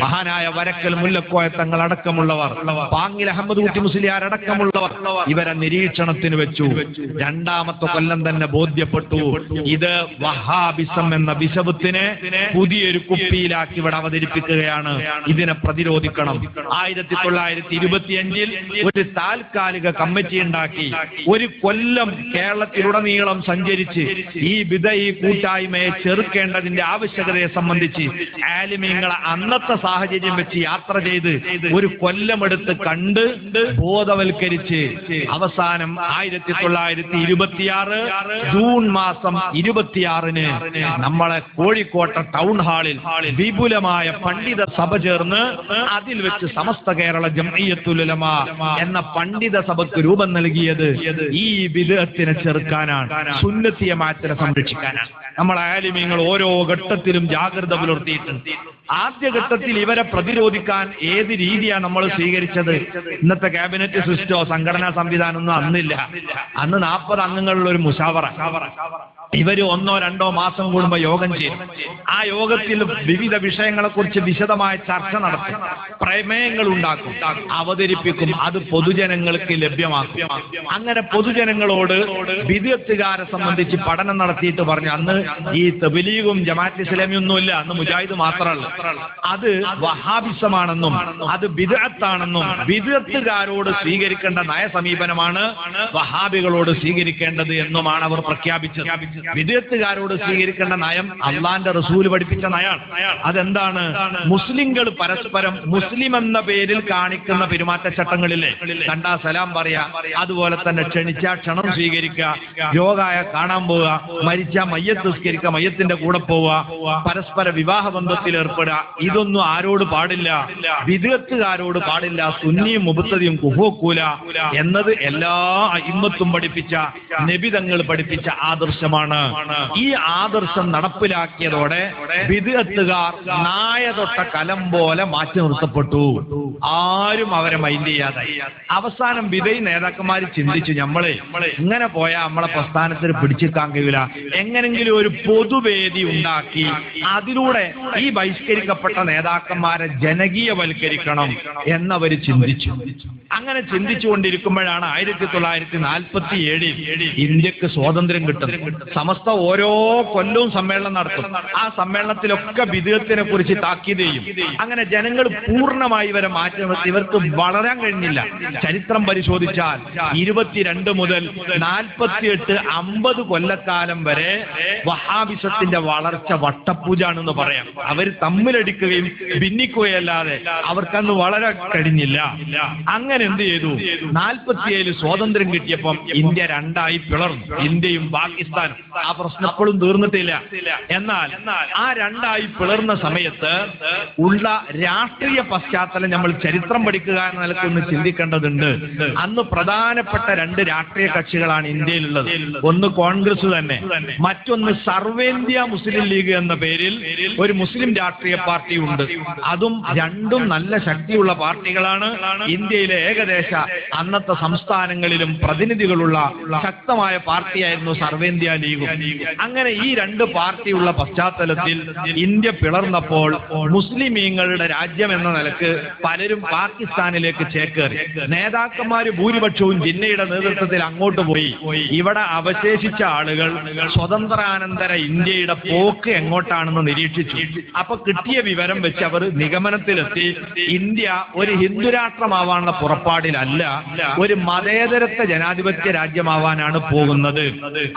മഹാനായ വരക്കൽ മുല്ലക്കോയ തങ്ങൾ അടക്കമുള്ളവർ പാങ്ങിൽ അഹമ്മദ് കുട്ടി മുസ്ലിയാർ അടക്കമുള്ളവർ ഇവരെ നിരീക്ഷണത്തിന് വെച്ചു. രണ്ടാമത്തെ കൊല്ലം തന്നെ ബോധ്യപ്പെട്ടു. ഇത് വഹാബിസം എന്ന വിഷവത്തിനെ പുതിയൊരു കുപ്പിയിലാക്കി ഇവിടെ അവതരിപ്പിക്കുകയാണ്. ഇതിനെ പ്രതിരോധിക്കണം. ആയിരത്തി തൊള്ളായിരത്തി ഇരുപത്തിയഞ്ചിൽ ഒരു താൽക്കാലിക കമ്മിറ്റി ഉണ്ടാക്കി. ഒരു കൊല്ലം കേരളത്തിലുടനീളം സഞ്ചരിച്ച് ഈ വിധ ഈ കൂട്ടായ്മയെ ചെറുക്കേണ്ടതിന്റെ ആവശ്യകതയെ സംബന്ധിച്ച് ആലിമീങ്ങളെ അന്നത്തെ സാഹചര്യം വെച്ച് യാത്ര ചെയ്ത് ഒരു കൊല്ലമെടുത്ത് കണ്ട് ബോധവൽക്കരിച്ച് അവസാനം ആയിരത്തി തൊള്ളായിരത്തി ഇരുപത്തിയാറ് ജൂൺ മാസം ഇരുപത്തിയാറിന് നമ്മളെ കോഴിക്കോട്ടെ ടൗൺ ഹാളിൽ വിപുലമായ പണ്ഡിത സഭ ചേർന്ന് അതിൽ വെച്ച് സമസ്ത കേരള ജംഇയ്യത്തുലമ എന്ന പണ്ഡിത സഭക്ക് രൂപം നൽകിയത് ഈ വിദേഹത്തിനെ ചെറുക്കാനാണ്. സുന്നത്തിയ മാറ്റിനെ സംരക്ഷിക്കാനാണ്. നമ്മൾ ആലിമ്യങ്ങൾ ഓരോ ഘട്ടത്തിലും ജാഗ്രത പുലർത്തിയിട്ടുണ്ട്. ആദ്യ ഘട്ടത്തിൽ ഇവരെ പ്രതിരോധിക്കാൻ ഏത് രീതിയാണ് നമ്മൾ സ്വീകരിച്ചത്? ഇന്നത്തെ ക്യാബിനറ്റ് സിസ്റ്റോ സംഘടനാ സംവിധാനമൊന്നും അന്നില്ല. അന്ന് നാൽപ്പത് അംഗങ്ങളുള്ള ഒരു മുഷാവറ. ഇവർ ഒന്നോ രണ്ടോ മാസം കൂടുമ്പോ യോഗം ചെയ്യും ആ യോഗത്തിൽ വിവിധ വിഷയങ്ങളെ കുറിച്ച് വിശദമായ ചർച്ച നടത്തും. പ്രമേയങ്ങൾ ഉണ്ടാക്കും. അവതരിപ്പിക്കും. അത് പൊതുജനങ്ങൾക്ക് ലഭ്യമാക്കും. അങ്ങനെ പൊതുജനങ്ങളോട് വിദ്യത്തുകാരെ സംബന്ധിച്ച് പഠനം നടത്തിയിട്ട് പറഞ്ഞു അന്ന് ഈ തബലീഗും ജമാഅത്ത് ഇസ്ലാമിയൊന്നുമില്ല അന്ന് മുജാഹിദ് മാത്രമല്ല. അത് വഹാബിസമാണെന്നും അത് ബിദഅത്താണെന്നും ബിദഅത്തുകാരോട് സ്വീകരിക്കേണ്ട നയസമീപനമാണ് വഹാബികളോട് സ്വീകരിക്കേണ്ടത് എന്നുമാണ് അവർ പ്രഖ്യാപിച്ചത്. വിദഗ്ധക്കാരോട് സ്വീകരിക്കേണ്ട നയം അള്ളാന്റെ റസൂൽ പഠിപ്പിച്ച നയാണ്. അതെന്താണ്? മുസ്ലിങ്ങൾ പരസ്പരം മുസ്ലിം എന്ന പേരിൽ കാണിക്കുന്ന പെരുമാറ്റച്ചട്ടങ്ങളിലെ കണ്ടാ സലാം പറയാ അതുപോലെ തന്നെ ക്ഷണിച്ച ക്ഷണം സ്വീകരിക്കുക യോഗായ കാണാൻ പോവുക മരിച്ച മയ്യത്ത് നിസ്കരിക്കുക മയ്യത്തിന്റെ കൂടെ പോവുക പരസ്പര വിവാഹ ബന്ധത്തിൽ ഏർപ്പെടുക ഇതൊന്നും ആരോട് പാടില്ല. വിദഗ്ധക്കാരോട് പാടില്ല സുന്നിയും മുബത്തതിയും കുഹോക്കൂല എന്നത് എല്ലാ ഇമ്മത്തും പഠിപ്പിച്ച നബിതങ്ങൾ പഠിപ്പിച്ച ആദർശമാണ്. ഈ ആദർശം നടപ്പിലാക്കിയതോടെ വിദഗ്ധക്കാർ നായ തൊട്ട കലം പോലെ മാറ്റി നിർത്തപ്പെട്ടു. ആരും അവരെ മൈൻഡ് ചെയ്യാതായി. അവസാനം വിധയി നേതാക്കന്മാർ ചിന്തിച്ചു നമ്മളെ ഇങ്ങനെ പോയാൽ നമ്മളെ പ്രസ്ഥാനത്തിന് പിടിച്ചെടുക്കാൻ കഴിയില്ല എങ്ങനെങ്കിലും ഒരു പൊതുവേദി ഉണ്ടാക്കി അതിലൂടെ ഈ ബഹിഷ്കരിക്കപ്പെട്ട നേതാക്കന്മാരെ ജനകീയവൽക്കരിക്കണം എന്നവര് ചിന്തിച്ചു. അങ്ങനെ ചിന്തിച്ചുകൊണ്ടിരിക്കുമ്പോഴാണ് ആയിരത്തി തൊള്ളായിരത്തി നാൽപ്പത്തി ഏഴിൽ ഇന്ത്യയ്ക്ക് സ്വാതന്ത്ര്യം കിട്ടുന്നത്. സമസ്ത ഓരോ കൊല്ലവും സമ്മേളനം നടത്തും. ആ സമ്മേളനത്തിലൊക്കെ വിധേയത്തിനെ കുറിച്ച് താക്കീത് ചെയ്യും. അങ്ങനെ ജനങ്ങൾ പൂർണമായി ഇവരെ മാറ്റി ഇവർക്ക് വളരാൻ കഴിഞ്ഞില്ല. ചരിത്രം പരിശോധിച്ചാൽ ഇരുപത്തിരണ്ട് മുതൽ നാൽപ്പത്തിയെട്ട് അമ്പത് കൊല്ലക്കാലം വരെ വഹാബിസത്തിന്റെ വളർച്ച വട്ടപ്പൂജാണെന്ന് പറയാം. അവർ തമ്മിലടിക്കുകയും ഭിന്നിക്കുകയല്ലാതെ അവർക്കന്ന് വളരാൻ കഴിഞ്ഞില്ല. അങ്ങനെ എന്ത് ചെയ്തു? നാൽപ്പത്തിയേഴ് സ്വാതന്ത്ര്യം കിട്ടിയപ്പം ഇന്ത്യ രണ്ടായി പിളർന്നു. ഇന്ത്യയും പാകിസ്ഥാനും. ആ പ്രശ്നം എപ്പോഴും തീർന്നിട്ടില്ല. എന്നാൽ ആ രണ്ടായി പിളർന്ന സമയത്ത് ഉള്ള രാഷ്ട്രീയ പശ്ചാത്തലം നമ്മൾ ചരിത്രം പഠിക്കുക എന്ന നിലക്കൊന്ന് ചിന്തിക്കേണ്ടതുണ്ട്. അന്ന് പ്രധാനപ്പെട്ട രണ്ട് രാഷ്ട്രീയ കക്ഷികളാണ് ഇന്ത്യയിലുള്ളത്. ഒന്ന് കോൺഗ്രസ് തന്നെ. മറ്റൊന്ന് സർവേന്ത്യ മുസ്ലിം ലീഗ് എന്ന പേരിൽ ഒരു മുസ്ലിം രാഷ്ട്രീയ പാർട്ടി ഉണ്ട്. അതും രണ്ടും നല്ല ശക്തിയുള്ള പാർട്ടികളാണ്. ഇന്ത്യയിലെ ഏകദേശ അന്നത്തെ സംസ്ഥാനങ്ങളിലും പ്രതിനിധികളുള്ള ശക്തമായ പാർട്ടിയായിരുന്നു സർവേന്ത്യ ലീഗും. അങ്ങനെ ഈ രണ്ട് പാർട്ടിയുള്ള പശ്ചാത്തലത്തിൽ ഇന്ത്യ പിളർന്നപ്പോൾ മുസ്ലിമീങ്ങളുടെ രാജ്യം എന്ന നിലയ്ക്ക് പലരും പാകിസ്ഥാനിലേക്ക് ചേക്കേറി. നേതാക്കന്മാര് ഭൂരിപക്ഷവും ജിന്നയുടെ നേതൃത്വത്തിൽ അങ്ങോട്ട് പോയി. ഇവിടെ അവശേഷിച്ച ആളുകൾ സ്വതന്ത്രാനന്തര ഇന്ത്യയുടെ പോക്ക് എങ്ങോട്ടാണെന്ന് നിരീക്ഷിച്ചു. അപ്പൊ കിട്ടിയ വിവരം വെച്ച് അവർ നിഗമനത്തിലെത്തി. ഇന്ത്യ ഒരു ഹിന്ദുരാഷ്ട്രമാവാനുള്ള പുറപ്പാടിലല്ല ഒരു മതേതരത്വ ജനാധിപത്യ രാജ്യമാവാനാണ് പോകുന്നത്.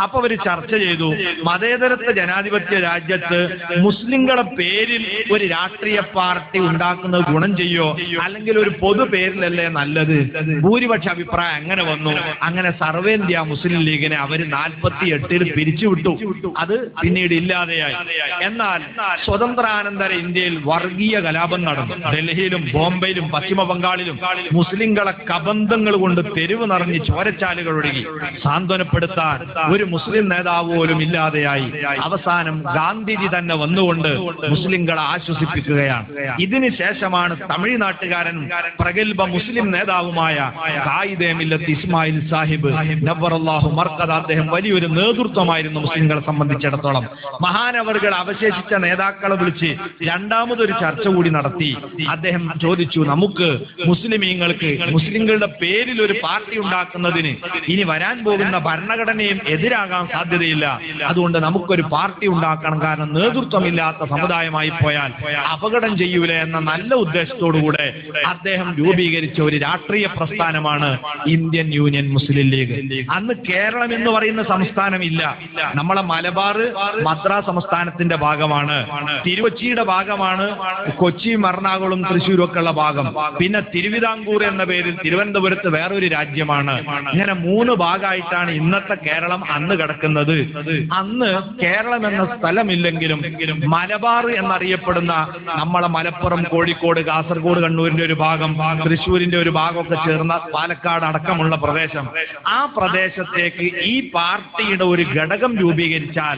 അപ്പൊ അവർ ചർച്ച ചെയ്തു. മതേതരത്വ ജനാധിപത്യ രാജ്യത്ത് മുസ്ലിങ്ങളെ പേരിൽ ഒരു രാഷ്ട്രീയ പാർട്ടി ഉണ്ടാക്കുന്നത് ഗുണം ചെയ്യോ? അല്ലെങ്കിൽ ഒരു പൊതു പേരിലല്ലേ നല്ലത്? ഭൂരിപക്ഷ അഭിപ്രായം അങ്ങനെ വന്നു. അങ്ങനെ സർവേന്ത്യ മുസ്ലിം ലീഗിനെ അവർ നാൽപ്പത്തി എട്ടിൽ പിരിച്ചുവിട്ടു. അത് പിന്നീട് ഇല്ലാതെയായി. എന്നാൽ സ്വതന്ത്രാനന്തര ഇന്ത്യയിൽ വർഗീയ കലാപം നടന്നു. ഡൽഹിയിലും ബോംബെയിലും പശ്ചിമ ബംഗാളിലും മുസ്ലിങ്ങളെ കബന്ധങ്ങൾ കൊണ്ട് തെരുവ് നിറഞ്ഞ് ചോരച്ചാലുകൾ ഒഴുകി. സാന്ത്വനപ്പെടുത്താൻ ഒരു മുസ്ലിം നേതാവ് പോലും ഇല്ലാതെയായി. അവസാനം ഗാന്ധിജി തന്നെ വന്നുകൊണ്ട് മുസ്ലിങ്ങളെ ആശ്വസിപ്പിക്കുകയാണ്. ഇതിന് ശേഷമാണ് തമിഴ്നാട്ടിൽ നാട്ടുകാരനും പ്രഗത്ഭ മുസ്ലിം നേതാവുമായ കായിദേമില്ലത്ത് ഇസ്മായിൽ സാഹിബ് നബ്ബറല്ലാഹു മർക്കദ അദ്ദേഹം വലിയൊരു നേതൃത്വമായിരുന്നു മുസ്ലിങ്ങളെ സംബന്ധിച്ചിടത്തോളം. മഹാനവറുകൾ അവശേഷിച്ച നേതാക്കളെ വിളിച്ച് രണ്ടാമതൊരു ചർച്ച കൂടി നടത്തി. അദ്ദേഹം ചോദിച്ചു നമുക്ക് മുസ്ലിമീങ്ങൾക്ക് മുസ്ലിങ്ങളുടെ പേരിൽ ഒരു പാർട്ടി ഉണ്ടാക്കുന്നതിന് ഇനി വരാൻ പോകുന്ന ഭരണഘടനയും എതിരാകാൻ സാധ്യതയില്ല. അതുകൊണ്ട് നമുക്കൊരു പാർട്ടി ഉണ്ടാക്കണം. കാരണം നേതൃത്വമില്ലാത്ത സമുദായമായി പോയാൽ അപകടം ചെയ്യൂല എന്ന നല്ല ഉദ്ദേശത്തോടുകൂടെ അദ്ദേഹം രൂപീകരിച്ച ഒരു രാഷ്ട്രീയ പ്രസ്ഥാനമാണ് ഇന്ത്യൻ യൂണിയൻ മുസ്ലിം ലീഗ്. അന്ന് കേരളം എന്ന് പറയുന്ന സംസ്ഥാനം ഇല്ല. നമ്മളെ മലബാർ മദ്രാസ് സംസ്ഥാനത്തിന്റെ ഭാഗമാണ്. തിരുവച്ചിയുടെ ഭാഗമാണ്. കൊച്ചി എറണാകുളം തൃശ്ശൂരും ഒക്കെ ഉള്ള ഭാഗം. പിന്നെ തിരുവിതാംകൂർ എന്ന പേരിൽ തിരുവനന്തപുരത്ത് വേറൊരു രാജ്യമാണ്. ഇങ്ങനെ മൂന്ന് ഭാഗമായിട്ടാണ് ഇന്നത്തെ കേരളം അന്ന് കിടക്കുന്നത്. അന്ന് കേരളം എന്ന സ്ഥലമില്ലെങ്കിലും മലബാർ എന്നറിയപ്പെടുന്ന നമ്മളെ മലപ്പുറം കോഴിക്കോട് കാസർഗോഡ് കണ്ണൂരിന്റെ ഒരു ഭാഗം തൃശ്ശൂരിന്റെ ഒരു ഭാഗമൊക്കെ ചേർന്ന പാലക്കാട് അടക്കമുള്ള പ്രദേശം. ആ പ്രദേശത്തേക്ക് ഈ പാർട്ടിയുടെ ഒരു ഘടകം രൂപീകരിച്ചാൽ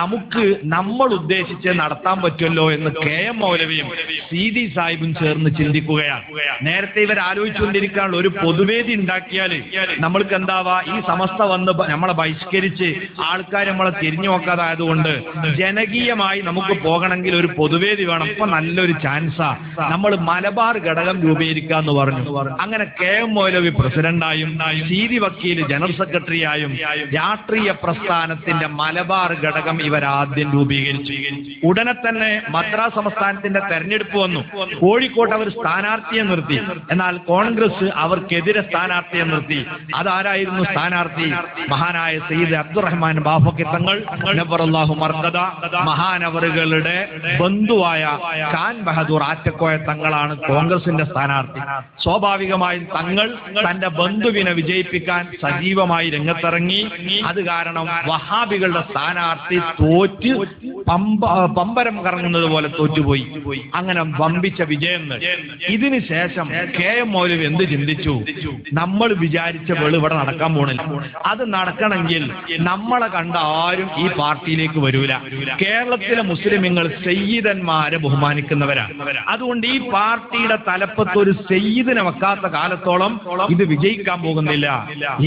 നമുക്ക് നമ്മൾ ഉദ്ദേശിച്ച് നടത്താൻ പറ്റുമല്ലോ എന്ന് കെ എം മൗലവിയും സി ഡി സാഹിബും ചേർന്ന് ചിന്തിക്കുകയാണ്. നേരത്തെ ഇവർ ആലോചിച്ചുകൊണ്ടിരിക്കാനുള്ള ഒരു പൊതുവേദി ഉണ്ടാക്കിയാൽ നമ്മൾക്ക് എന്താവാ ഈ സമസ്ത വന്ന് നമ്മളെ ബഹിഷ്കരിച്ച് ആൾക്കാർ നമ്മളെ തിരിഞ്ഞു നോക്കാതായതുകൊണ്ട് ജനകീയമായി നമുക്ക് പോകണമെങ്കിൽ ഒരു പൊതുവേദി വേണം. ഇപ്പൊ നല്ലൊരു ചാൻസാ. നമ്മൾ മലബാർ ഘടകം രൂപീകരിക്കാന്ന് പറഞ്ഞു. അങ്ങനെ കെ എം മൗലവി പ്രസിഡന്റായും സി ഡി വക്കീൽ ജനറൽ സെക്രട്ടറിയായും രാഷ്ട്രീയ പ്രസ്ഥാനത്തിന്റെ മലബാർ ഘടകം ഇവരാദ്യം രൂപീകരിച്ചു. ഉടനെ തന്നെ മദ്രാസ് സംസ്ഥാനത്തിന്റെ തെരഞ്ഞെടുപ്പ് വന്നു. കോഴിക്കോട്ട് അവർ സ്ഥാനാർത്ഥിയെ നിർത്തി. എന്നാൽ കോൺഗ്രസ് അവർക്കെതിരെ സ്ഥാനാർത്ഥിയെ നിർത്തി. അതാരായിരുന്നു സ്ഥാനാർത്ഥി? മഹാനായ സയ്യിദ് അബ്ദുറഹ്മാൻ ബാഫക്കി തങ്ങൾ നബറല്ലാഹു മഹാനവറുകളുടെ ബന്ധുവായ ഖാൻ ബഹദൂർ ആറ്റക്കോയ തങ്ങളാണ് കോൺഗ്രസിന്റെ സ്ഥാനാർത്ഥി. സ്വാഭാവികമായും തങ്ങൾ തന്റെ ബന്ധുവിനെ വിജയിപ്പിക്കാൻ സജീവമായി രംഗത്തിറങ്ങി. അത് കാരണം വഹാബികളുടെ സ്ഥാനാർത്ഥി തോറ്റ് പമ്പ പമ്പരം കറങ്ങുന്നത് പോലെ തോറ്റുപോയി. അങ്ങനെ വമ്പിച്ച വിജയം ഇതിനു ശേഷം കെ എം മൗലവി എന്ത് ചിന്തിച്ചു? നമ്മൾ വിചാരിച്ച വെളി ഇവിടെ നടക്കാൻ പോണില്ല. അത് നടക്കണമെങ്കിൽ നമ്മളെ കണ്ട ആരും ഈ പാർട്ടിയിലേക്ക് വരൂല. കേരളത്തിലെ മുസ്ലിമുകൾ സയ്യിദന്മാരെ ബഹുമാനിക്കുന്നവരാണ് അതുകൊണ്ട് ഈ പാർട്ടിയുടെ തലപ്പത്ത് ഒരു സയ്യിദിനെ വെക്കാത്ത കാലത്തോളം ഇത് വിജയിക്കാൻ പോകുന്നില്ല.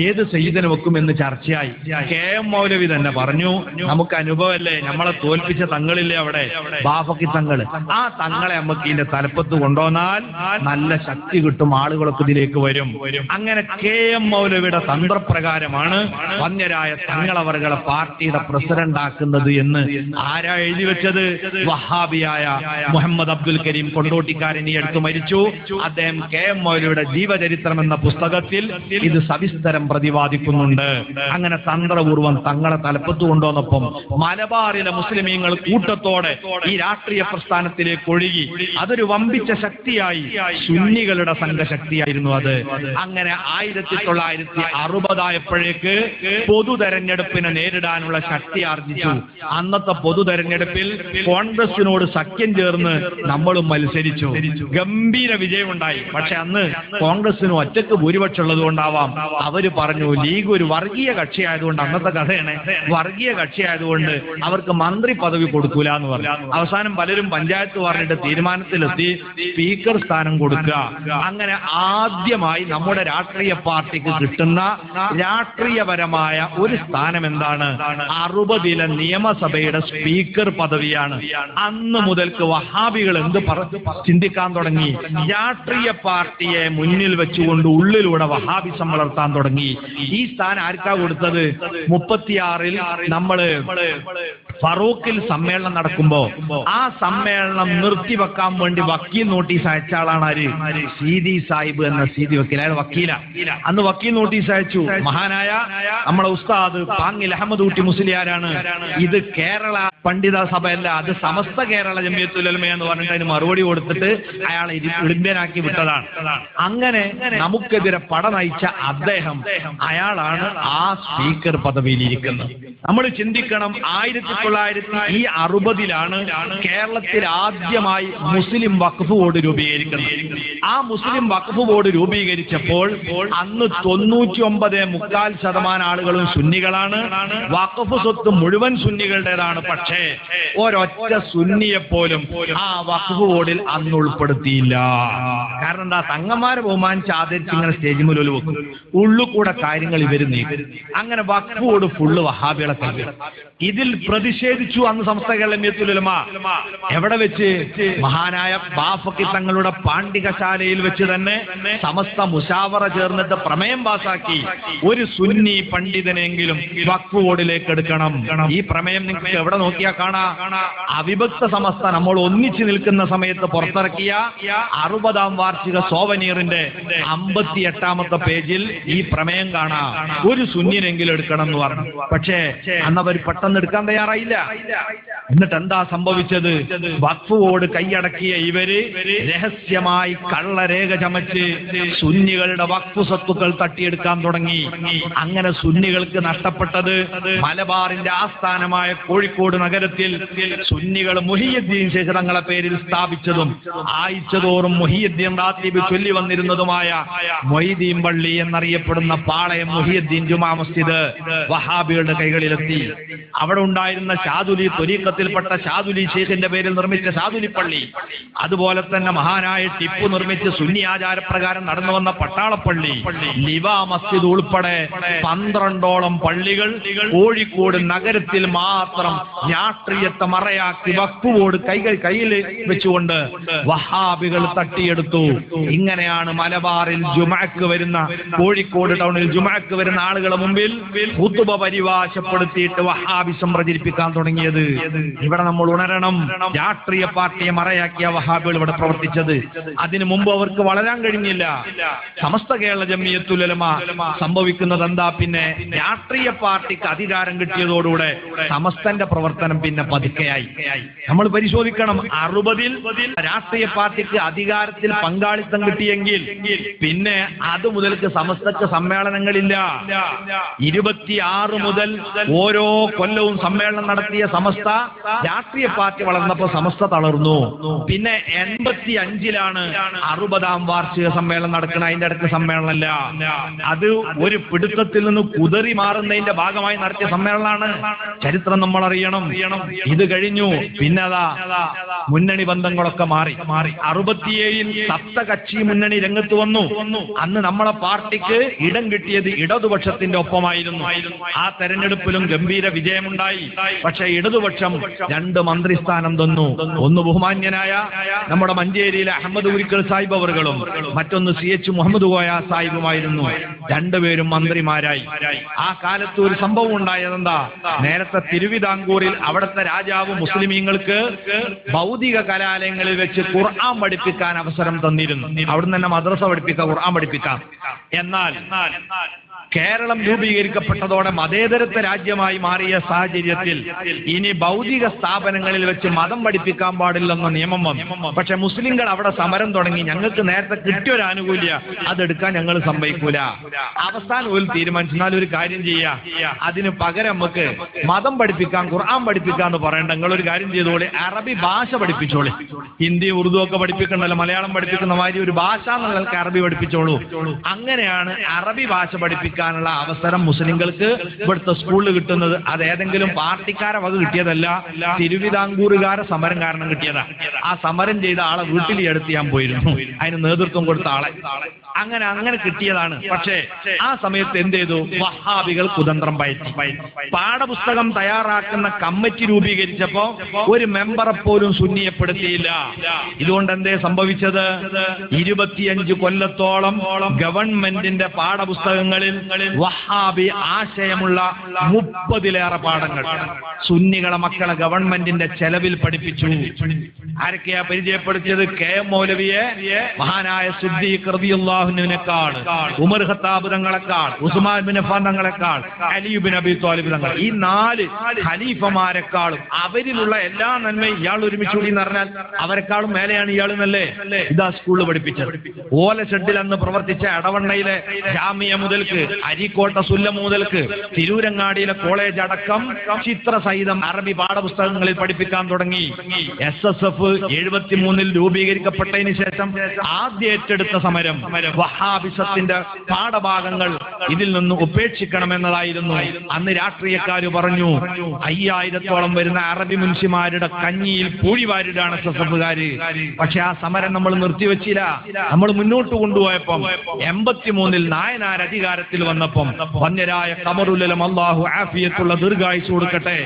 ഏത് സയ്യിദിനെ വെക്കും എന്ന് ചർച്ചയായി. കെ എം മൗലവി തന്നെ പറഞ്ഞു നമുക്ക് അനുഭവമല്ലേ? നമ്മളെ തോൽപ്പിച്ച തങ്ങളില്ലേ അവിടെ? ബാഫക്കി തങ്ങൾ. ആ തങ്ങളെ നമുക്ക് ഇതിന്റെ തലപ്പത്ത് കൊണ്ടുവന്നാൽ നല്ല ശക്തി കിട്ടും ആളുകളൊക്കെ ഇതിലേക്ക് വരും. അങ്ങനെ കെ എം മൗലവിയുടെ തന്ത്രപ്രകാരമാണ് വന്യരായ തങ്ങളവറുകളെ പാർട്ടിയുടെ പ്രസിഡന്റ് ആക്കുന്നത് എന്ന് ആരാ എഴുതി വെച്ചത്? വഹാബിയായ മുഹമ്മദ് അബ്ദുൽ കരീം കൊണ്ടോട്ടിക്കാരൻ ഈ അടുത്ത് മരിച്ചു. അദ്ദേഹം കെ എം മൗലവിയുടെ ജീവചരിത്രം എന്ന പുസ്തകത്തിൽ ഇത് സവിസ്തരം പ്രതിപാദിക്കുന്നുണ്ട്. അങ്ങനെ തന്ത്രപൂർവം തങ്ങളെ തലപ്പത്ത് കൊണ്ടുവന്നപ്പം മലബാറിലെ മുസ്ലിമീങ്ങൾ കൂട്ടത്തോടെ ഈ രാഷ്ട്രീയ പ്രസ്ഥാനത്തിലേക്ക് ഒഴുകി. അതൊരു വമ്പിച്ച ശക്തിയായി. സുന്നികളുടെ സംഘശക്തിയായിരുന്നു അത്. അങ്ങനെ ആയിരത്തി തൊള്ളായിരത്തി അറുപതായപ്പോഴേക്ക് പൊതു തെരഞ്ഞെടുപ്പിനെ നേരിടാനുള്ള ശക്തി ആർജിച്ചു. അന്നത്തെ പൊതു തെരഞ്ഞെടുപ്പിൽ കോൺഗ്രസിനോട് സഖ്യം ചേർന്ന് നമ്മളും മത്സരിച്ചു. ഗംഭീര വിജയമുണ്ടായി. പക്ഷെ അന്ന് കോൺഗ്രസിന് ഒറ്റയ്ക്ക് ഭൂരിപക്ഷം ഉള്ളത് കൊണ്ടാവാം അവർ പറഞ്ഞു ലീഗ് ഒരു വർഗീയ കക്ഷി ആയതുകൊണ്ട് അന്നത്തെ കഥയാണ്. വർഗീയ കക്ഷി ആയതുകൊണ്ട് അവർക്ക് മന്ത്രി പദവി കൊടുക്കൂല എന്ന് പറഞ്ഞു. അവസാനം പലരും പഞ്ചായത്ത് പറഞ്ഞിട്ട് തീരുമാനത്തിലെത്തി സ്പീക്കർ സ്ഥാനം കൊടുക്കുക. അങ്ങനെ ആദ്യമായി നമ്മുടെ രാഷ്ട്രീയ പാർട്ടിക്ക് കിട്ടുന്ന രാഷ്ട്രീയപരമായ ഒരു സ്ഥാനം എന്താണ്? അറുപതിലെ നിയമസഭയുടെ സ്പീക്കർ പദവിയാണ്. അന്ന് മുതൽക്ക് വഹാബികൾ എന്ത് ചിന്തിക്കാൻ തുടങ്ങി? രാഷ്ട്രീയ പാർട്ടിയെ മുന്നിൽ വെച്ചുകൊണ്ട് ഉള്ളിലൂടെ വഹാബിസം വളർത്താൻ തുടങ്ങി. ഈ സ്ഥാനം ആർക്കാ കൊടുത്തത്? മുപ്പത്തിയാറിൽ നമ്മൾ ഫറൂഖിൽ സമ്മേളനം നടക്കുമ്പോ ആ സമ്മേളനം നിർത്തിവെക്കാൻ വേണ്ടി വക്കീൽ നോട്ടീസ് അയച്ച ആളാണ് ആര്? സീതി സാഹിബ് എന്ന സീതി വക്കീൽ. അയാൾ വക്കീല. അന്ന് വക്കീൽ നോട്ടീസ് അയച്ചു. മഹാനായ നമ്മളെ ഉസ്താദ് പാങ്ങിൽ അഹമ്മദ് ഊട്ടി മുസ്ലിയാരാണ് ഇത് കേരള പണ്ഡിത സഭയല്ല അത് സമസ്ത കേരള ജമ്മിയത്തുലമ എന്ന് പറഞ്ഞിട്ട് അതിന് മറുപടി കൊടുത്തിട്ട് അയാളെ ഇളിമ്പ്യനാക്കി വിട്ടതാണ്. അങ്ങനെ നമുക്കെതിരെ പട നയിച്ച അദ്ദേഹം അയാളാണ് ആ സ്പീക്കർ പദവിയിൽ ഇരിക്കുന്നത് നമ്മൾ ചിന്തിക്കണം ആയിരത്തി തൊള്ളായിരത്തി ഈ അറുപതിലാണ് കേരളത്തിൽ ആദ്യമായി മുസ്ലിം വഖഫ് ബോർഡ് രൂപീകരിക്കുന്നത്. ആ മുസ്ലിം വഖഫ് ബോർഡ് രൂപീകരിച്ചപ്പോൾ അന്ന് തൊണ്ണൂറ്റി ഒമ്പത് മുക്കാൽ ശതമാനം ആളുകളും സുന്നികളാണ്. വഖഫ് സ്വത്ത് മുഴുവൻ സുന്നികളുടേതാണ്. പക്ഷേ ഒരൊറ്റ സുന്നിയെ പോലും ആ വഖഫ് ബോർഡിൽ അന്ന് ഉൾപ്പെടുത്തിയില്ല. കാരണം എന്താ? തങ്ങന്മാരെ ബഹുമാനിച്ച് ആദരിച്ച് ഇങ്ങനെ സ്റ്റേജ് മുതൽ വെക്കും. ഉള്ളു കൂടെ കാര്യങ്ങൾ ഇവർ നീക്കും. അങ്ങനെ വഖഫ് ബോർഡ് ഫുള്ള് വഹാബികളെ ഇതിൽ ഇതിൽ പ്രതിഷേധിച്ചു അന്ന് കേരളമയത്തുലമ എവിടെ വെച്ച്? മഹാനായ ബാഫക്കി തങ്ങളുടെ പാണ്ഡികശാലയിൽ വെച്ച് തന്നെ സമസ്ത മുഷാവറ ചേർന്നിട്ട് പ്രമേയം പാസാക്കി. ഒരു സുന്നി പണ്ഡിതനെങ്കിലും വഖഫ് ബോർഡിലേക്ക് എടുക്കണം. ഈ പ്രമേയം നിങ്ങൾക്ക് എവിടെ നോക്കിയാ കാണാ? അവിഭക്ത സമസ്ത നമ്മൾ ഒന്നിച്ചു നിൽക്കുന്ന സമയത്ത് പുറത്തിറക്കിയ അറുപതാം വാർഷിക സോവനീറിന്റെ അമ്പത്തി എട്ടാമത്തെ പേജിൽ ഈ പ്രമേയം കാണാ. ഒരു സുന്നിനെങ്കിലും എടുക്കണം എന്ന് പറഞ്ഞു. പക്ഷേ അന്ന് അവർ പെട്ടെന്ന് എടുക്കാൻ തയ്യാറായില്ല എന്നിട്ട് എന്താ സംഭവിച്ചത്? വഖഫോട് കൈയടക്കിയ ഇവർ രഹസ്യമായി കള്ളരേഖ ചമച്ച് സുന്നികളുടെ വഖഫ് സ്വത്തുക്കൾ തട്ടിയെടുക്കാൻ തുടങ്ങി. അങ്ങനെ സുന്നികൾക്ക് നഷ്ടപ്പെട്ടത് മലബാറിന്റെ ആസ്ഥാനമായ കോഴിക്കോട് നഗരത്തിൽ സുന്നികൾ മുഹിയുദ്ദീൻ ശേഷങ്ങളെ പേരിൽ സ്ഥാപിച്ചതും ആയിച്ചതോറും മുഹിയുദ്ദീൻ റാത്തീബ് ചൊല്ലി വന്നിരുന്നതുമായ മൊയ്തീൻ പള്ളി എന്നറിയപ്പെടുന്ന പാളയം മുഹിയുദ്ദീൻ ജുമാ മസ്ജിദ് വഹാബികളുടെ കൈകളിലെത്തി. അവിടെ ഉണ്ടായിരുന്ന ഷാദുലി തൊരീക്കത്തിൽപ്പെട്ട ഷാദുലി ഷെയ്ഖിന്റെ പേരിൽ നിർമ്മിച്ച ഷാദുലി പള്ളി. അതുപോലെ തന്നെ മഹാനായ ടിപ്പു നിർമ്മിച്ച് സുന്നി ആചാരപ്രകാരം നടന്നു വന്ന പട്ടാളപ്പള്ളി. ലിവ മസ്ജിദ് ഉൾപ്പെടെ പന്ത്രണ്ടോളം പള്ളികൾ കോഴിക്കോട് നഗരത്തിൽ മാത്രം രാഷ്ട്രീയത്തെ മറയാക്കി വക്കുവോട് കൈകൾ കയ്യിൽ വെച്ചുകൊണ്ട് വഹാബികൾ തട്ടിയെടുത്തു. ഇങ്ങനെയാണ് മലബാറിൽ ജുമാക്ക് വരുന്ന കോഴിക്കോട് ടൗണിൽ ജുമാക്ക് വരുന്ന ആളുകളെ മുമ്പിൽ ഹുതുബ പരിഭാഷപ്പെടുത്തിയിട്ട് വഹാബിസം പ്രചരിപ്പിക്കാൻ തുടങ്ങിയത്. ഇവിടെ നമ്മൾ ഉണരണം. രാഷ്ട്രീയ പാർട്ടിയെ മറയാക്കിയ വഹാബികൾ ഇവിടെ പ്രവർത്തിച്ചത്. അതിനു മുമ്പ് അവർക്ക് വളരാൻ കഴിഞ്ഞില്ല. സമസ്ത കേരള ജമ്മിയത്തുലമ സംഭവിക്കുന്നത് എന്താ? പിന്നെ രാഷ്ട്രീയ പാർട്ടിക്ക് അധികാരം കിട്ടിയതോടുകൂടെ സമസ്തന്റെ പ്രവർത്തനം പിന്നെ പതുക്കെയായി. നമ്മൾ പരിശോധിക്കണം. അറുപതിൽ രാഷ്ട്രീയ പാർട്ടിക്ക് അധികാരത്തിൽ പങ്കാളിത്തം കിട്ടിയെങ്കിൽ പിന്നെ അത് മുതൽക്ക് സമസ്തക്ക് സമ്മേളനങ്ങളില്ല. ഇരുപത്തിയാറ് മുതൽ ഓരോ കൊല്ലവും സമ്മേളനം നടത്തിയ സമസ്ത രാഷ്ട്രീയ പാർട്ടി വളർന്നപ്പോ സമസ്ത തളർന്നു. പിന്നെ എൺപത്തി അഞ്ചിലാണ് അറുപതാം വാർഷിക സമ്മേളനം നടക്കുന്ന അതിന്റെ അടുത്ത സമ്മേളനമല്ല. അത് ഒരു പിടുത്തത്തിൽ നിന്ന് കുതറി മാറുന്നതിന്റെ ഭാഗമായി നടത്തിയ സമ്മേളനമാണ്. ചരിത്രം നമ്മൾ അറിയണം. ഇത് കഴിഞ്ഞു. പിന്നെ അതാ മുന്നണി ബന്ധങ്ങളൊക്കെ മാറി. മാറി അറുപത്തിയേഴിൽ സപ്തകക്ഷി മുന്നണി രംഗത്ത് വന്നു. അന്ന് നമ്മളെ പാർട്ടിക്ക് ഇടം കിട്ടിയത് ഇടതുപക്ഷത്തിന്റെ ഒപ്പമായിരുന്നു. ആ തെരഞ്ഞെടുപ്പിലും ഗംഭീര വിജയമുണ്ടായി. പക്ഷെ ഇടതുപക്ഷം രണ്ട് മന്ത്രിസ്ഥാനം തന്നു. ഒന്ന് ബഹുമാന്യനായ നമ്മുടെ മഞ്ചേരിയിലെ അഹമ്മദ് ഉരിക്കൽ സാഹിബ് അവറുകളും മറ്റൊന്ന് സി എച്ച് മുഹമ്മദ് കോയ സാഹിബുമായിരുന്നു. രണ്ടുപേരും മന്ത്രിമാരായി. ആ കാലത്ത് ഒരു സംഭവം ഉണ്ടായതെന്താ? നേരത്തെ തിരുവിതാംകൂറിൽ അവിടുത്തെ രാജാവ് മുസ്ലിമീങ്ങൾക്ക് ഭൗതിക കലാലയങ്ങളിൽ വെച്ച് ഖുർആൻ പഠിപ്പിക്കാൻ അവസരം തന്നിരുന്നു. അവിടുന്ന് തന്നെ മദ്രസ പഠിപ്പിക്കാം ഖുർആൻ പഠിപ്പിക്കാം. എന്നാൽ കേരളം രൂപീകരിക്കപ്പെട്ടതോടെ മതേതരത്വ രാജ്യമായി മാറിയ സാഹചര്യത്തിൽ ഇനി ഭൗതിക സ്ഥാപനങ്ങളിൽ വെച്ച് മതം പഠിപ്പിക്കാൻ പാടില്ലെന്ന നിയമം വന്നു. പക്ഷെ മുസ്ലിംകൾ അവിടെ സമരം തുടങ്ങി. ഞങ്ങൾക്ക് നേരത്തെ കിട്ടിയ ഒരു ആനുകൂല്യ അതെടുക്കാൻ ഞങ്ങൾ സമ്മതിക്കൂല. അവസാനം ഒരു തീരുമാനിച്ചാൽ ഒരു കാര്യം ചെയ്യാ. അതിന് പകരം നമുക്ക് മതം പഠിപ്പിക്കാൻ ഖുർആൻ പഠിപ്പിക്കാൻ എന്ന് പറയണ്ട. നിങ്ങൾ ഒരു കാര്യം ചെയ്തോളി. അറബി ഭാഷ പഠിപ്പിച്ചോളി. ഹിന്ദി ഉറുദു ഒക്കെ പഠിപ്പിക്കണ്ടല്ലോ. മലയാളം പഠിപ്പിക്കുന്ന മാതിരി ഒരു ഭാഷ എന്നുള്ള അറബി പഠിപ്പിച്ചോളൂ. അങ്ങനെയാണ് അറബി ഭാഷ പഠിപ്പിക്കാനുള്ള അവസരം മുസ്ലിങ്ങൾക്ക് ഇവിടുത്തെ സ്കൂളിൽ കിട്ടുന്നത്. അത് ഏതെങ്കിലും പാർട്ടിക്കാരെ വക കിട്ടിയതല്ല തിരുവിതാംകൂറുകാരെ സമരം കാരണം കിട്ടിയതാ. ആ സമരം ചെയ്ത ആളെ വീട്ടിൽ എടുത്ത് ഞാൻ പോയിരുന്നു. അതിന് നേതൃത്വം കൊടുത്ത ആളെ. അങ്ങനെ അങ്ങനെ കിട്ടിയതാണ്. പക്ഷേ ആ സമയത്ത് എന്ത് ചെയ്തു? വഹാബികൾ കുതന്ത്രം പയറ്റി. പാഠപുസ്തകം തയ്യാറാക്കുന്ന കമ്മിറ്റി രൂപീകരിച്ചപ്പോ ഒരു മെമ്പറെ പോലും ശൂന്യപ്പെടുത്തിയില്ല. ഇതുകൊണ്ട് എന്തേ സംഭവിച്ചത്? ഇരുപത്തിയഞ്ച് കൊല്ലത്തോളം ഗവൺമെന്റിന്റെ പാഠപുസ്തകങ്ങളിൽ വഹാബി ആശയമുള്ള മുപ്പതിലേറെ പാഠങ്ങൾ. സുന്നികളെ മക്കളെ ഗവൺമെന്റിന്റെ ചെലവിൽ പഠിപ്പിച്ചു. ആരൊക്കെയാ പരിചയപ്പെടുത്തിയത്? കെ എം മൗലവിയെ മഹാനായ സിദ്ദീഖ് കൃതിയുള്ളാഹുനെക്കാൾ ഉമർ ഖത്താബ് തങ്ങളെക്കാൾ ഉസ്മാൻ ബിൻ അഫ്ഫാൻ തങ്ങളെക്കാൾ അലി ബിൻ അബി താലിബ് തങ്ങൾ ഈ നാല് ഖലീഫമാരെക്കാളും അവരിലുള്ള എല്ലാ നന്മയും ഇയാൾ ഒരുമിച്ച് കൂടി എന്ന് പറഞ്ഞാൽ അവരെക്കാളും മേലെയാണ് ഇയാൾ എന്നല്ലേ ഇതാ സ്കൂളിൽ പഠിപ്പിച്ചത്. ഓല ഷെഡിൽ അന്ന് പ്രവർത്തിച്ച അടവണ്ണയിലെ ജാമിയ മുതൽക്ക് അരിക്കോട്ട സുല്ലമൂതൽക്ക് തിരൂരങ്ങാടിയിലെ കോളേജ് അടക്കം ചിത്ര സഹിതം അറബി പാഠപുസ്തകങ്ങളിൽ പഠിപ്പിക്കാൻ തുടങ്ങി. എസ് എസ് എഫ് എഴുപത്തിമൂന്നിൽ രൂപീകരിക്കപ്പെട്ടതിന് ശേഷം ആദ്യ ഏറ്റെടുത്ത സമരം വഹാബിസത്തിന്റെ പാഠഭാഗങ്ങൾ ഇതിൽ നിന്ന് ഉപേക്ഷിക്കണമെന്നതായിരുന്നു. അന്ന് രാഷ്ട്രീയക്കാർ പറഞ്ഞു അയ്യായിരത്തോളം വരുന്ന അറബി മുൻഷിമാരുടെ കഞ്ഞിയിൽ പൂഴിവാരിടാണ് എസ് എസ് എഫുകാര് പക്ഷെ ആ സമരം നമ്മൾ നിർത്തിവെച്ചില്ല. നമ്മൾ മുന്നോട്ട് കൊണ്ടുപോയപ്പം എൺപത്തിമൂന്നിൽ നായനാർ അധികാരത്തിൽ വന്നപ്പം വന്യരായ കമറുലം അള്ളാഹു ആഫിയത്തുള്ള ദീർഘായുസ് കൊടുക്കട്ടെ.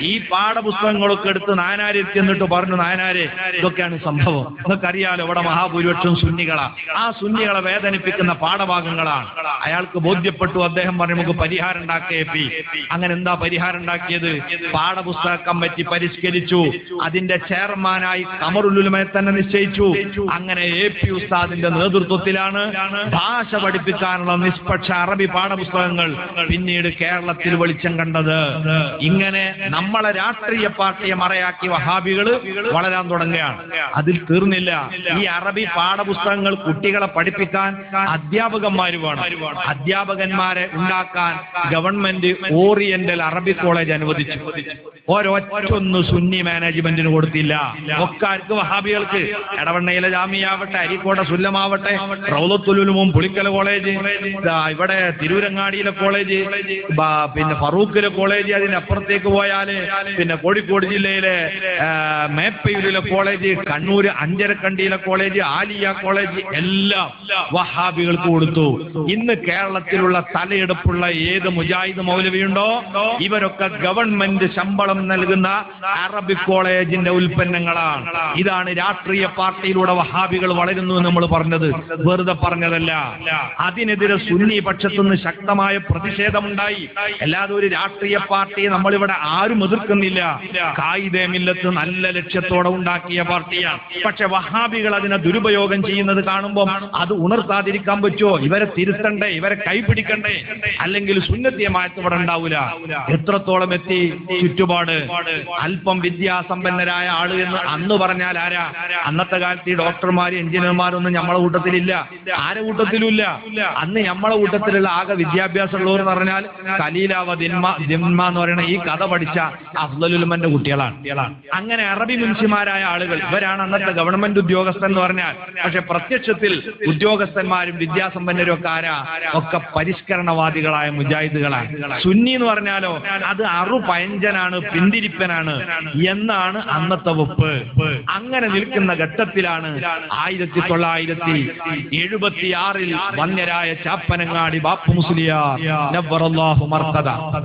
ഈ പാഠപുസ്തകങ്ങളൊക്കെ എടുത്ത് നായനാരെത്തി എന്നിട്ട് പറഞ്ഞു നായനാരെ ഇതൊക്കെയാണ് സംഭവം. നിങ്ങൾക്ക് അറിയാലോ ഇവിടെ മഹാഭൂരിപക്ഷം സുന്നികളാ. ആ സുന്നികളെ വേദനിപ്പിക്കുന്ന പാഠഭാഗങ്ങളാണ്. അയാൾക്ക് ബോധ്യപ്പെട്ടു അദ്ദേഹം പറഞ്ഞു നമുക്ക് പരിഹാരം ഉണ്ടാക്കിയ പി. അങ്ങനെ എന്താ പരിഹാരം ഉണ്ടാക്കിയത്? പാഠപുസ്തക കമ്മിറ്റി പരിഷ്കരിച്ചു. അതിന്റെ ചെയർമാനായി കമറുലുമയെ തന്നെ നിശ്ചയിച്ചു. അങ്ങനെ എ പി ഉസ്താദിന്റെ നേതൃത്വത്തിലാണ് ഭാഷ പഠിപ്പിക്കാനുള്ള നിഷ്പക്ഷ അറബി പാഠപുസ്തകങ്ങൾ പിന്നീട് കേരളത്തിൽ വെളിച്ചം കണ്ടത്. ഇങ്ങനെ നമ്മളെ രാഷ്ട്രീയ പാർട്ടിയെ മറയാക്കി വഹാബികൾ വളരാൻ തുടങ്ങുകയാണ്. അതിൽ തീർന്നില്ല. ഈ അറബി പാഠപുസ്തകങ്ങൾ കുട്ടികളെ പഠിപ്പിക്കാൻ അധ്യാപകന്മാർ വേണം. അധ്യാപകന്മാരെ ഉണ്ടാക്കാൻ ഗവൺമെന്റ് ഓറിയന്റൽ അറബി കോളേജ് അനുവദിച്ചു. ഒരൊറ്റൊന്ന് സുന്നി മാനേജ്മെന്റിന് കൊടുത്തില്ല. ഒക്കാർക്ക് വഹാബികൾക്ക്? എടവണ്ണയിലെ ജാമ്യാവട്ടെ അരീക്കോട്ടെ സുല്ലമാവട്ടെ റൗലത്തുലുമും പുളിക്കല കോളേജ്. ഇവിടെ തിരൂരങ്ങാടിയിലെ കോളേജ് പിന്നെ ഫറൂഖിലെ കോളേജ് അതിനപ്പുറത്തേക്ക് പോയാൽ പിന്നെ കോഴിക്കോട് ജില്ലയിലെ മേപ്പയൂരിലെ കോളേജ് കണ്ണൂർ അഞ്ചരക്കണ്ടിയിലെ കോളേജ് ആലിയ കോളേജ് എല്ലാം വഹാബികൾക്ക് കൊടുത്തു. ഇന്ന് കേരളത്തിലുള്ള തലയെടുപ്പുള്ള ഏത് മുജാഹിദ് മൗലവിയുണ്ടോ ഇവരൊക്കെ ഗവൺമെന്റ് ശമ്പളം നൽകുന്ന അറബിക് കോളേജിന്റെ ഉൽപ്പന്നങ്ങളാണ്. ഇതാണ് രാഷ്ട്രീയ പാർട്ടിയിലൂടെ വഹാബികൾ വളരുന്നു എന്ന് നമ്മൾ പറഞ്ഞത്. വെറുതെ പറഞ്ഞതല്ല. അതിനെതിരെ സുന്നി പക്ഷത്തുനിന്ന് ശക്തമായ പ്രതിഷേധമുണ്ടായി. അല്ലാതെ ഒരു രാഷ്ട്രീയ പാർട്ടിയെ നമ്മളിവിടെ ആരും എതിർക്കുന്നില്ല. കായിദേ മില്ലത്ത് നല്ല ലക്ഷ്യത്തോടെ ഉണ്ടാക്കിയ പാർട്ടിയാണ്. പക്ഷെ വഹാബികൾ അതിനെ ദുരുപയോഗം ചെയ്യുന്നത് കാണുമ്പോൾ അത് ഉണർത്താതിരിക്കാൻ പറ്റുമോ? ഇവരെ തിരുത്തണ്ടേ? ഇവരെ കൈപിടിക്കണ്ടേ? അല്ലെങ്കിൽ സുന്നത്തിയമായത്ത് ഇവിടെ ഉണ്ടാവൂല? എത്രത്തോളം എത്തി? ചുറ്റുപാട്. അല്പം വിദ്യാസമ്പന്നരായ ആൾ എന്ന് അന്ന് പറഞ്ഞാൽ ആരാ? അന്നത്തെ കാലത്ത് ഈ ഡോക്ടർമാര് എഞ്ചിനീയർമാരൊന്നും നമ്മളെ കൂട്ടത്തിലില്ല. ആരെ കൂട്ടത്തിലുമില്ല അന്ന് നമ്മളെ കൂട്ടത്തിലുള്ള ആകെ വിദ്യാഭ്യാസമുള്ളവർ എന്ന് പറഞ്ഞാൽ കലീലാവ ദിന്മ ദിന്മ എന്ന് പറയുന്ന ഈ കഥ പഠിച്ച അഫ്ദലുൽമന്റെ കുട്ടികളാണ്. അങ്ങനെ അറബി മുൻഷിമാരായ ആളുകൾ ഇവരാണ് അന്നത്തെ ഗവൺമെന്റ് ഉദ്യോഗസ്ഥൻ എന്ന് പറഞ്ഞാൽ. പക്ഷെ പ്രത്യക്ഷത്തിൽ ഉദ്യോഗസ്ഥന്മാരും വിദ്യാസമ്പന്നരും ഒക്കെ ആരാ? ഒക്കെ പരിഷ്കരണവാദികളായ മുജാഹിദുകളാണ്. സുന്നി എന്ന് പറഞ്ഞാലോ അത് അറു പയഞ്ചനാണ് പിന്തിരിപ്പനാണ് എന്നാണ് അന്നത്തെ വെപ്പ് അങ്ങനെ നിൽക്കുന്ന ഘട്ടത്തിലാണ് ആയിരത്തി തൊള്ളായിരത്തി എഴുപത്തിയാറിൽ വന്യരായ ചാപ്പനങ്ങാടി ബാപ്പു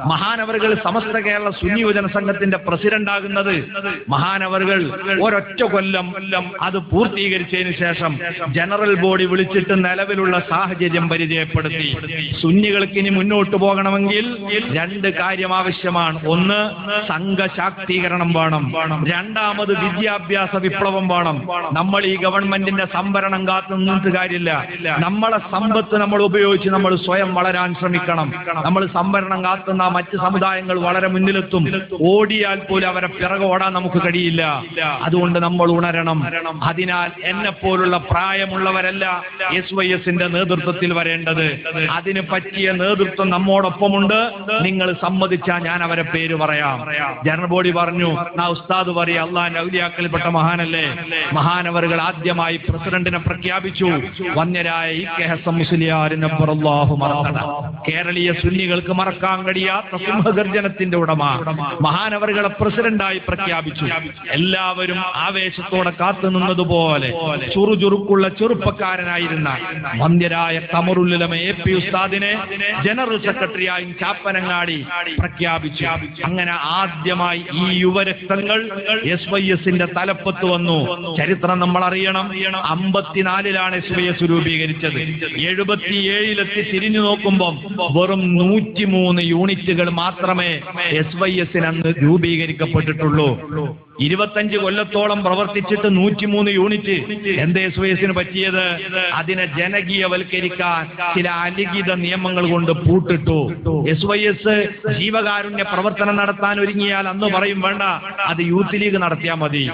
മഹാനവറുകൾ സമസ്ത കേരള സുന്നി യുവജന സംഘത്തിന്റെ പ്രസിഡന്റ് ആകുന്നത് മഹാനവറുകൾ ഒരൊറ്റ കൊല്ലം കൊല്ലം അത് പൂർത്തീകരിച്ചതിന് ശേഷം ജനറൽ ബോഡി വിളിച്ചിട്ട് നിലവിലുള്ള സാഹചര്യം പരിചയപ്പെടുത്തി. സുന്നികൾക്ക് ഇനി മുന്നോട്ട് പോകണമെങ്കിൽ രണ്ട് കാര്യം ആവശ്യമാണ്. ഒന്ന് സംഘശാക്തീകരണം വേണം. രണ്ടാമത് വിദ്യാഭ്യാസ വിപ്ലവം വേണം. നമ്മൾ ഈ ഗവൺമെന്റിന്റെ സംവരണം കാത്തു നിന്നിട്ട് കാര്യമില്ല. നമ്മളെ സമ്പത്ത് നമ്മൾ ഉപയോഗിച്ച് നമ്മൾ സ്വയം വളരാൻ ശ്രമിക്കണം. നമ്മൾ സംവരണം കാത്തുന്ന മറ്റ് സമുദായങ്ങൾ വളരെ മുന്നിലെത്തും. ഓടിയാൽ പോലും അവരെ പിറകെ ഓടാൻ നമുക്ക് കഴിയില്ല. അതുകൊണ്ട് നമ്മൾ ഉണരണം. അതിനാൽ എന്നെ പോലുള്ള പ്രായമുള്ളവരല്ല എസ് വൈ എസിന്റെ നേതൃത്വത്തിൽ വരേണ്ടത്. അതിന് പറ്റിയ നേതൃത്വം നമ്മോടൊപ്പമുണ്ട്. നിങ്ങൾ സമ്മതിച്ചാൽ ഞാൻ അവരെ പേര് പറയാം. ജനറൽ ബോഡി പറഞ്ഞു നാ ഉസ്താദ് പറയാ അള്ളാൻ ഔലിയാക്കൽപ്പെട്ട മഹാനല്ലേ? മഹാനവറുകൾ ആദ്യമായി പ്രസിഡന്റിനെ പ്രഖ്യാപിച്ചു. വന്യരായ ഈ കെ ഹസം മറക്കട കേരളീയ സുന്നികൾക്ക് മറക്കാൻ കഴിയാത്ത സിംഹഗർജനത്തിന്റെ ഉടമ മഹാനവറുകളെ പ്രസിഡന്റായി പ്രഖ്യാപിച്ചു. എല്ലാവരും ആവേശത്തോടെ കാത്തു നിന്നതുപോലെ ചുറുചുറുക്കുള്ള ചെറുപ്പക്കാരനായിരുന്ന മന്ദിരായ കമറുല്ലമ എ പി ഉസ്താദിനെ ജനറൽ സെക്രട്ടറിയായും ചാപ്പനങ്ങാടി പ്രഖ്യാപിച്ചു. അങ്ങനെ ആദ്യമായി ഈ യുവരക്തങ്ങൾ എസ് വൈ എസിന്റെ തലപ്പത്ത് വന്നു. ചരിത്രം നമ്മൾ അറിയണം. അമ്പത്തിനാലിലാണ് എസ് വൈ എസ് രൂപീകരിച്ചത്. എഴുപത്തിയേഴിലെത്തി തിരിഞ്ഞു നോക്കുമ്പോൾ വെറും നൂറ്റിമൂന്ന് യൂണിറ്റുകൾ മാത്രമേ എസ് വൈ എസിന് അന്ന് രൂപീകരിക്കപ്പെട്ടിട്ടുള്ളൂ. ഇരുപത്തഞ്ച് കൊല്ലത്തോളം പ്രവർത്തിച്ചിട്ട് നൂറ്റിമൂന്ന് യൂണിറ്റ് എന്ത് എസ് വൈ എസിന് പറ്റിയത്? അതിനെ ജനകീയവൽക്കരിക്കാൻ ചില അലിഖിത നിയമങ്ങൾ കൊണ്ട് പൂട്ടിട്ടു. എസ് വൈ എസ് ജീവകാരുണ്യ പ്രവർത്തനം നടത്താൻ ഒരുങ്ങിയാൽ അന്ന് പറയും വേണ്ട അത് യൂത്ത് ലീഗ് നടത്തിയാൽ മതി.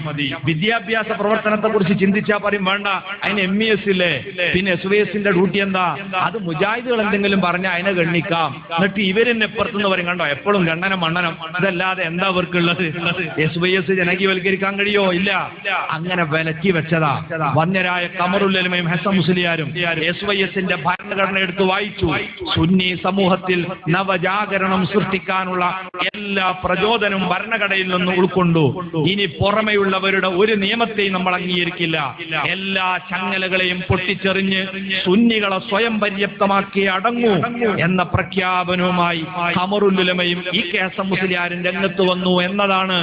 വിദ്യാഭ്യാസ പ്രവർത്തനത്തെ കുറിച്ച് ചിന്തിച്ചാൽ പറയും വേണ്ട അതിന് എം ഇ എസ് ഇല്ലേ? പിന്നെ എസ് വൈ എസിന്റെ ഡ്യൂട്ടി എന്താ? അത് മുജാഹിദുകൾ എന്തെങ്കിലും പറഞ്ഞാൽ അതിനെ ഗണ്ണിക്കാം. എന്നിട്ട് ഇവരെന്നെ എപ്പുറത്തുനിന്ന് പറയും കണ്ടോ? എപ്പോഴും ഗണ്ണനം മണ്ണനം. ഇതല്ലാതെ എന്താ അവർക്കുള്ളത് എസ് വൈ എസ് ജനകീയവൽക്കരിക്കാൻ കഴിയോ? ഇല്ല. അങ്ങനെ വിലക്കി വെച്ചതാ. വന്യരായ കമറുല്ലമയും ഹെസ മുസ്ലിയാരും എസ് വൈ എസിന്റെ ഭരണഘടന എടുത്ത് വായിച്ചു. സുന്നി സമൂഹത്തിൽ നവജാഗരണം സൃഷ്ടിക്കാനുള്ള എല്ലാ പ്രചോദനവും ഭരണഘടനയിൽ നിന്ന് ഉൾക്കൊണ്ടു. ഇനി പുറമെയുള്ളവരുടെ ഒരു നിയമത്തെയും നമ്മൾ അംഗീകരിക്കില്ല. എല്ലാ ചങ്ങലകളെയും പൊട്ടിച്ചെറിഞ്ഞ് സുന്നികളെ സ്വയം പര്യാപ്തമാക്കി അടങ്ങൂ എന്ന പ്രഖ്യാപനവുമായി അമറുല്ലുലമയും ഈ കേസം എസ് എം മുസ്ലിയാരും രംഗത്ത് വന്നു എന്നതാണ്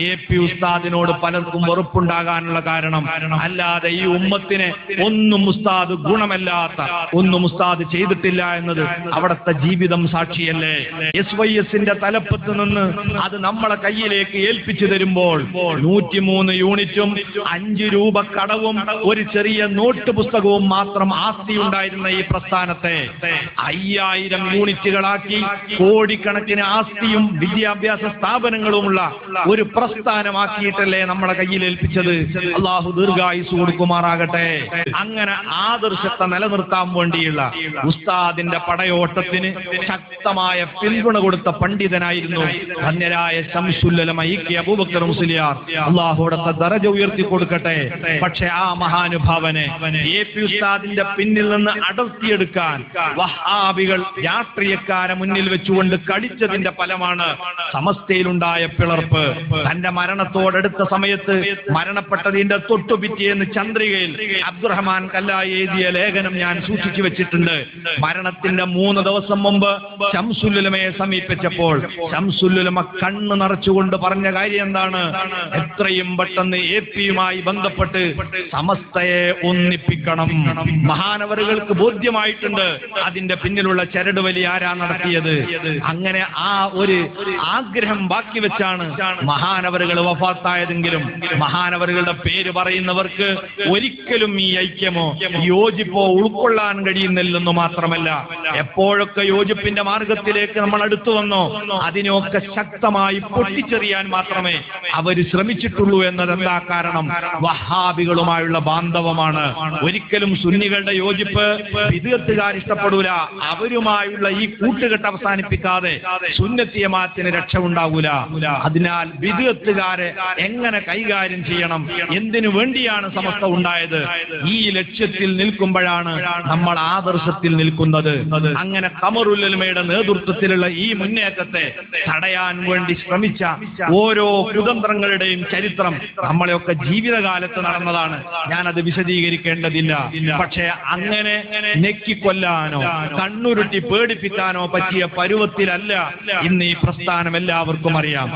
എ പി ഉസ്താദിനോട് പലർക്കും വെറുപ്പുണ്ടാകാനുള്ള കാരണം. അല്ലാതെ ഈ ഉമ്മത്തിന് ഒന്നും ഉസ്താദ് ഗുണമല്ലാത്ത ഒന്നും ഉസ്താദ് ചെയ്തിട്ടില്ല എന്നത് അവിടുത്തെ ജീവിതം സാക്ഷിയല്ലേ? എസ് വൈ എസിന്റെ തലപ്പത്ത് നിന്ന് അത് നമ്മളെ കയ്യിലേക്ക് ഏൽപ്പിച്ചു തരുമ്പോൾ നൂറ്റിമൂന്ന് യൂണിറ്റും അഞ്ചു രൂപ കടവും ഒരു ചെറിയ നോട്ട് പുസ്തകവും മാത്രം ആസ്തി ഉണ്ടായിരുന്ന ഈ പ്രസ്ഥാനത്തെ അയ്യായിരം യൂണിറ്റുകളാക്കി കോടിക്കണക്കിന് ആസ്തിയും വിദ്യാഭ്യാസ സ്ഥാപനങ്ങളുമുള്ള ഒരു പ്രസ്ഥാനമാക്കിയിട്ടല്ലേ നമ്മളെ കയ്യിൽ ഏൽപ്പിച്ചത്? അള്ളാഹു ദീർഘായുസ് കൊടുക്കുമാറാകട്ടെ. അങ്ങനെ ആദർശത്തെ നിലനിർത്താൻ വേണ്ടിയുള്ള ഉസ്താദിന്റെ പടയോട്ടത്തിന് ശക്തമായ പിന്തുണ കൊടുത്ത പണ്ഡിതനായിരുന്നു ധന്യരായ ശംസുല്ലമ ഇ അബൂബക്കർ മുസ്ലിയാർ. അള്ളാഹുടത്തെ ദറജ ഉയർത്തി കൊടുക്കട്ടെ. പക്ഷെ ആ മഹാനുഭാവനെ എ പി ഉസ്താദിന്റെ പിന്നിൽ നിന്ന് അടർത്തിയെടുക്കാൻ വഹാബികൾ രാഷ്ട്രീയക്കാരെ മുന്നിൽ വെച്ചുകൊണ്ട് കടിച്ചതിന്റെ ഫലമാണ് സമസ്തയിലുണ്ടായ പിളർപ്പ്. തന്റെ മരണത്തോടടുത്ത സമയത്ത് മരണപ്പെട്ടതിന്റെ തൊട്ടു പിറ്റേന്ന് ചന്ദ്രികയിൽ അബ്ദുറഹ്മാൻ കല്ലായി എഴുതിയ ലേഖനം ഞാൻ സൂക്ഷിച്ചു വെച്ചിട്ടുണ്ട്. മരണത്തിന്റെ മൂന്ന് ദിവസം മുമ്പ് ശംസുല്ലുലമയെ സമീപിച്ചപ്പോൾ ശംസുല്ലുലമ കണ്ണ് നിറച്ചുകൊണ്ട് പറഞ്ഞ കാര്യം എന്താണ്? എത്രയും പെട്ടെന്ന് എ പിയുമായി ബന്ധപ്പെട്ട് സമസ്തയെ ഒന്നിപ്പിക്കണം. മഹാനവറുകൾക്ക് ബോധ്യമായിട്ടുണ്ട്. അതിന്റെ പിന്നിലുള്ള ചരട് വലി ആരാ നടത്തിയത്? അങ്ങനെ ആ ഒരു ആഗ്രഹം ബാക്കി വെച്ചാണ് മഹാനവറുകൾ വഫാത്തായതെങ്കിലും മഹാനവറുകളുടെ പേര് പറയുന്നവർക്ക് ഒരിക്കലും ഈ ഐക്യമോ യോജിപ്പോ ഉൾക്കൊള്ളാൻ കഴിയുന്നില്ലെന്ന് മാത്രമല്ല എപ്പോഴൊക്കെ യോജിപ്പിന്റെ മാർഗത്തിലേക്ക് നമ്മൾ അടുത്തു വന്നോ അതിനെയൊക്കെ ശക്തമായി പൊട്ടിച്ചെറിയാൻ മാത്രമേ അവർ ശ്രമിച്ചിട്ടുള്ളൂ എന്നതെന്താ കാരണം? വഹാബികളുമായുള്ള ബാന്ധവമാണ്. ഒരിക്കലും സുന്നികളുടെ യോജിപ്പ് വിദഗ്ധകാർ ഇഷ്ടപ്പെടൂല അവരുമായുള്ള ഈ കൂട്ടുകെട്ട് അവസാനിപ്പിക്കാതെ സുന്നത്തിയമാത്തിന് രക്ഷ ഉണ്ടാവൂല. അതിനാൽ വിദഗത്തുകാരെ എങ്ങനെ കൈകാര്യം ചെയ്യണം? എന്തിനു വേണ്ടിയാണ് സമസ്ത ഉണ്ടായത്? ഈ ലക്ഷ്യത്തിൽ നിൽക്കുമ്പോഴാണ് നമ്മൾ ആദർശത്തിൽ നിൽക്കുന്നത്. അങ്ങനെ കമറുല്ലമയുടെ നേതൃത്വത്തിലുള്ള ഈ മുന്നേറ്റത്തെ തടയാൻ വേണ്ടി ശ്രമിച്ച ഓരോ കുതന്ത്രങ്ങളുടെയും ചരിത്രം നമ്മളെയൊക്കെ ജീവിതകാലത്ത് നടന്നതാണ്. ഞാനത് വിശദീകരിക്കേണ്ടതില്ല. പക്ഷേ അങ്ങനെ നെക്കിക്കൊല്ലാനോ കണ്ണുരുട്ടി പേടിപ്പിക്കാനോ പറ്റിയ പരുവത്തിലല്ല ഇന്ന് ഈ പ്രസ്ഥാനം എല്ലാവർക്കും അറിയാം.